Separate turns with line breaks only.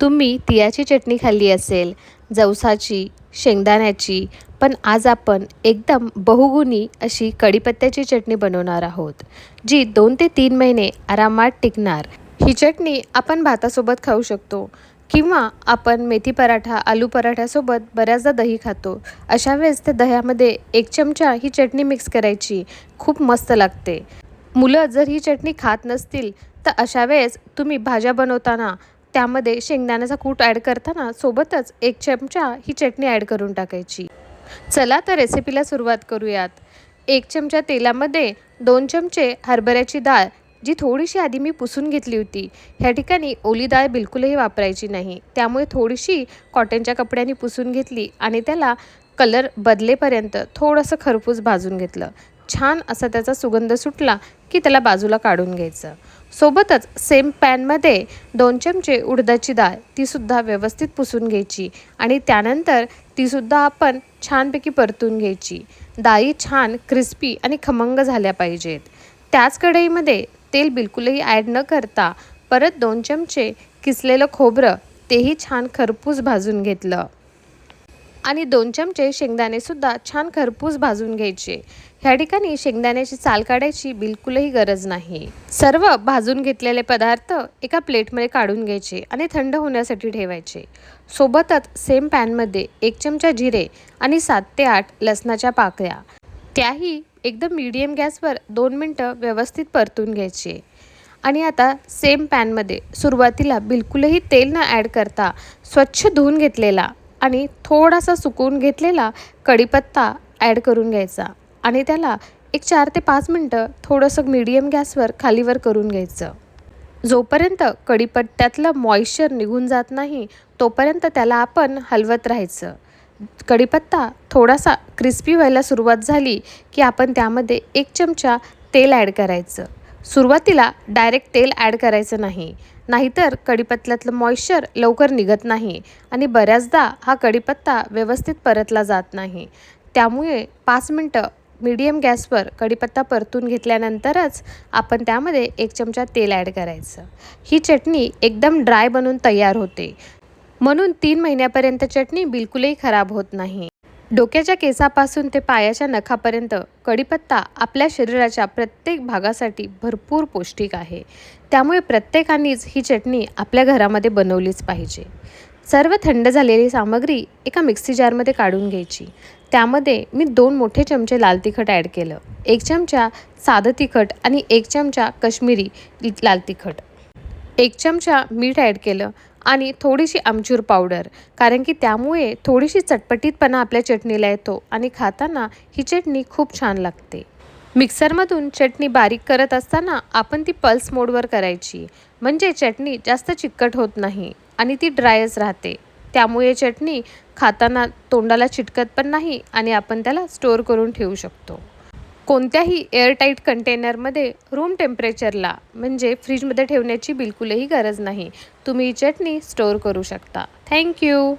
तुम्ही तिळाची चटणी खाल्ली असेल जवसाची शेंगदाण्याची पण आज आपण एकदम बहुगुणी अशी कढीपत्त्याची चटणी बनवणार आहोत जी दोन ते तीन महिने आरामात टिकणार. ही चटणी आपण भातासोबत खाऊ शकतो किंवा आपण मेथी पराठा आलू पराठ्यासोबत बऱ्याचदा दही खातो. अशा वेळेस त्या दह्यामध्ये एक चमचा ही चटणी मिक्स करायची खूप मस्त लागते. मुलं जर ही चटणी खात नसतील तर अशा वेळेस तुम्ही भाज्या बनवताना त्यामध्ये शेंगदाण्याचा कूट ॲड करताना सोबतच एक चमचा ही चटणी ॲड करून टाकायची. चला तर रेसिपीला सुरुवात करूयात. एक चमचा तेलामध्ये दोन चमचे हरभऱ्याची डाळ जी थोडीशी आधी मी पुसून घेतली होती. ह्या ठिकाणी ओली डाळ बिलकुलही वापरायची नाही. त्यामुळे थोडीशी कॉटनच्या कपड्यांनी पुसून घेतली आणि त्याला कलर बदलेपर्यंत थोडंसं खरपूस भाजून घेतलं. छान असा त्याचा सुगंध सुटला की त्याला बाजूला काढून घ्यायचं. सोबतच सेम पॅनमध्ये दोन चमचे उडदाची डाळ तीसुद्धा व्यवस्थित पुसून घ्यायची आणि त्यानंतर तीसुद्धा आपण छानपैकी परतून घ्यायची. डाळी छान क्रिस्पी आणि खमंग झाल्या पाहिजेत. त्याच कढईमध्ये तेल बिलकुलही ॲड न करता परत दोन चमचे किसलेलं खोबरं तेही छान खरपूस भाजून घेतलं. आणि दोन चमचे शेंगदाणेसुद्धा छान खरपूस भाजून घ्यायचे. ह्या ठिकाणी शेंगदाण्याची चाल काढायची बिलकुलही गरज नाही. सर्व भाजून घेतलेले पदार्थ एका प्लेटमध्ये काढून घ्यायचे आणि थंड होण्यासाठी ठेवायचे. सोबतच सेम पॅनमध्ये एक चमचा जिरे आणि सात ते आठ लसणाच्या पाकळ्या. त्याही एकदम मीडियम गॅसवर दोन मिनटं व्यवस्थित परतून घ्यायचे. आणि आता सेम पॅनमध्ये सुरुवातीला बिलकुलही तेल न ॲड करता स्वच्छ धुवून घेतलेला आणि थोडासा सुकवून घेतलेला कढीपत्ता ॲड करून घ्यायचा. आणि त्याला एक चार ते पाच मिनटं थोडंसं मीडियम गॅसवर खालीवर करून घ्यायचं. जोपर्यंत कढीपत्त्यातलं मॉइश्चर निघून जात नाही तोपर्यंत त्याला आपण हलवत राहायचं. कढीपत्ता थोडासा क्रिस्पी व्हायला सुरुवात झाली की आपण त्यामध्ये एक चमचा तेल ॲड करायचं. सुरुवातीला डायरेक्ट तेल ॲड करायचं नाही. नाहीतर कढीपत्त्यातलं मॉइश्चर लवकर निघत नाही आणि बऱ्याचदा हा कढीपत्ता व्यवस्थित परतला जात नाही. त्यामुळे पाच मिनटं मीडियम गॅसवर कढीपत्ता परतून घेतल्यानंतरच आपण त्यामध्ये एक चमचा तेल ॲड करायचं. ही चटणी एकदम ड्राय बनून तयार होते. म्हणून तीन महिन्यापर्यंत चटणी बिलकुलही खराब होत नाही. डोक्याच्या केसापासून ते पायाच्या नखापर्यंत कढीपत्ता आपल्या शरीराच्या प्रत्येक भागासाठी भरपूर पौष्टिक आहे. त्यामुळे प्रत्येकानेच ही चटणी आपल्या घरामध्ये बनवलीच पाहिजे. सर्व थंड झालेली सामग्री एका मिक्सी जारमध्ये काढून घ्यायची. त्यामध्ये मी दोन मोठे चमचे लाल तिखट ॲड केलं. एक चमचा साधं तिखट आणि एक चमचा कश्मीरी लाल तिखट. एक चमचा मीठ ॲड केलं. आणि थोडीशी आमचूर पावडर. कारण की त्यामुळे थोडीशी चटपटीतपणा आपल्या चटणीला येतो आणि खाताना ही चटणी खूप छान लागते. मिक्सरमधून चटणी बारीक करत असताना आपण ती पल्स मोडवर करायची. म्हणजे चटणी जास्त चिकट होत नाही आणि ती ड्रायच राहते. त्यामुळे चटणी खाताना तोंडाला चिटकत पण नाही आणि आपण त्याला स्टोअर करून ठेवू शकतो. कोणत्याही एअरटाईट कंटेनरमध्ये रूम टेम्परेचरला म्हणजे फ्रीजमध्ये ठेवण्याची बिलकुलही गरज नाही. तुम्ही ही चटणी स्टोअर करू शकता. थँक्यू